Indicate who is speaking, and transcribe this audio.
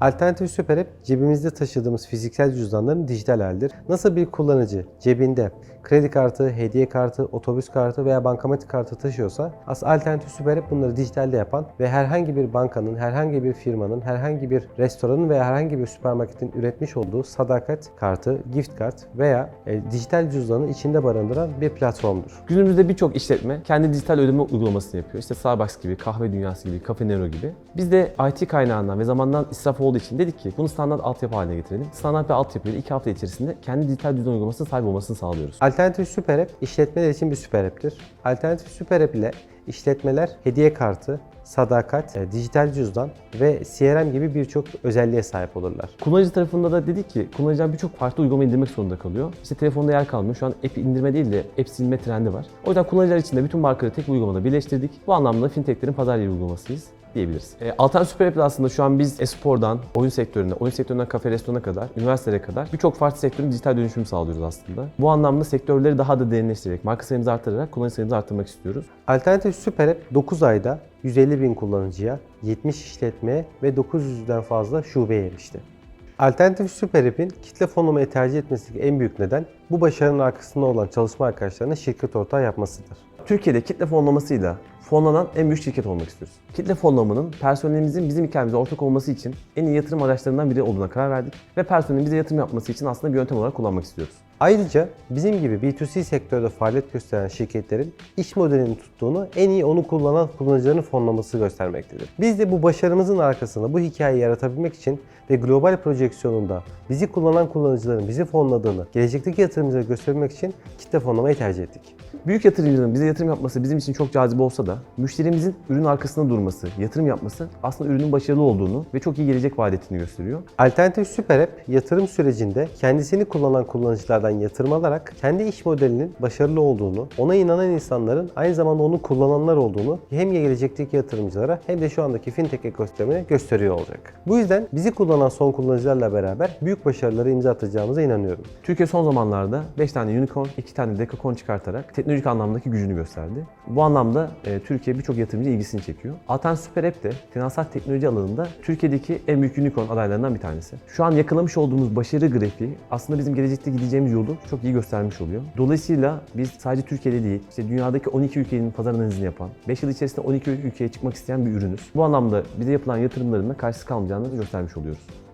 Speaker 1: Alternatif Süper App cebimizde taşıdığımız fiziksel cüzdanların dijital halidir. Nasıl bir kullanıcı cebinde kredi kartı, hediye kartı, otobüs kartı veya bankamatik kartı taşıyorsa aslında Alternatif Süper App bunları dijitalde yapan ve herhangi bir bankanın, herhangi bir firmanın, herhangi bir restoranın veya herhangi bir süpermarketin üretmiş olduğu sadakat kartı, gift kart veya e, dijital cüzdanı içinde barındıran bir platformdur.
Speaker 2: Günümüzde birçok işletme kendi dijital ödeme uygulamasını yapıyor. İşte Starbucks gibi, Kahve Dünyası gibi, Cafe Nero gibi. Biz de IT kaynağından ve zamandan israf olduğu için dedik ki bunu standart altyapı haline getirelim. Standart bir altyapıyla iki hafta içerisinde kendi dijital cüzdan uygulamasına sahip olmasını sağlıyoruz.
Speaker 1: Alternatif Süper App işletmeler için bir süper app'tir. Alternatif Süper App ile işletmeler hediye kartı, sadakat, e, dijital cüzdan ve CRM gibi birçok özelliğe sahip olurlar.
Speaker 2: Kullanıcı tarafında da dedik ki kullanıcılar birçok farklı uygulama indirmek zorunda kalıyor. İşte telefonda yer kalmıyor. Şu an app indirme değil de app silme trendi var. O yüzden kullanıcılar için de bütün markaları tek bir uygulamada birleştirdik. Bu anlamda fintechlerin pazar yeri uygulamasıyız diyebiliriz. E, Alternatif Süper App'le aslında şu an biz e-spordan, oyun sektörüne, oyun sektöründen kafe restorana kadar, üniversitelere kadar birçok farklı sektörün dijital dönüşümü sağlıyoruz aslında. Bu anlamda sektörleri daha da derinleştirerek, marka sayımızı artırarak kullanıcı sayımızı arttırmak istiyoruz.
Speaker 1: Alternatif Süper App 9 ayda 150 bin kullanıcıya, 70 işletmeye ve 900'den fazla şubeye erişti. Alternatif Süper App'in kitle fonlamayı tercih etmesindeki en büyük neden bu başarının arkasında olan çalışma arkadaşlarına şirket ortağı yapmasıdır.
Speaker 2: Türkiye'de kitle fonlamasıyla fonlanan en büyük şirket olmak istiyoruz. Kitle fonlamanın personelimizin bizim hikayemize ortak olması için en iyi yatırım araçlarından biri olduğuna karar verdik ve personelin yatırım yapması için aslında bir yöntem olarak kullanmak istiyoruz.
Speaker 1: Ayrıca bizim gibi B2C sektörde faaliyet gösteren şirketlerin iş modelini tuttuğunu en iyi onu kullanan kullanıcıların fonlaması göstermektedir. Biz de bu başarımızın arkasında bu hikayeyi yaratabilmek için ve global projeksiyonunda bizi kullanan kullanıcıların bizi fonladığını gelecekteki yatırımcılara göstermek için kitle fonlamayı tercih ettik.
Speaker 2: Büyük yatırımcının bize yatırım yapması bizim için çok cazip olsa da müşterimizin ürün arkasında durması, yatırım yapması aslında ürünün başarılı olduğunu ve çok iyi gelecek vaat ettiğini gösteriyor.
Speaker 1: Alternatif Süper App yatırım sürecinde kendisini kullanan kullanıcılardan yatırım alarak kendi iş modelinin başarılı olduğunu, ona inanan insanların aynı zamanda onu kullananlar olduğunu hem gelecekteki yatırımcılara hem de şu andaki fintech ekosistemine gösteriyor olacak. Bu yüzden bizi kullanan son kullanıcılarla beraber büyük başarılara imza atacağımıza inanıyorum.
Speaker 2: Türkiye son zamanlarda 5 tane unicorn, 2 tane dekakorn çıkartarak teknolojik anlamdaki gücünü gösterdi. Bu anlamda e, Türkiye birçok yatırımcı ilgisini çekiyor. Altan Süper App de finansal teknoloji alanında Türkiye'deki en büyük unicorn adaylarından bir tanesi. Şu an yakalamış olduğumuz başarı grafiği aslında bizim gelecekte gideceğimiz yolu çok iyi göstermiş oluyor. Dolayısıyla biz sadece Türkiye'de değil, işte dünyadaki 12 ülkenin pazar analizini yapan, 5 yıl içerisinde 12 ülkeye çıkmak isteyen bir ürünüz. Bu anlamda bize yapılan yatırımların da karşısız kalmayacağını göstermiş oluyoruz.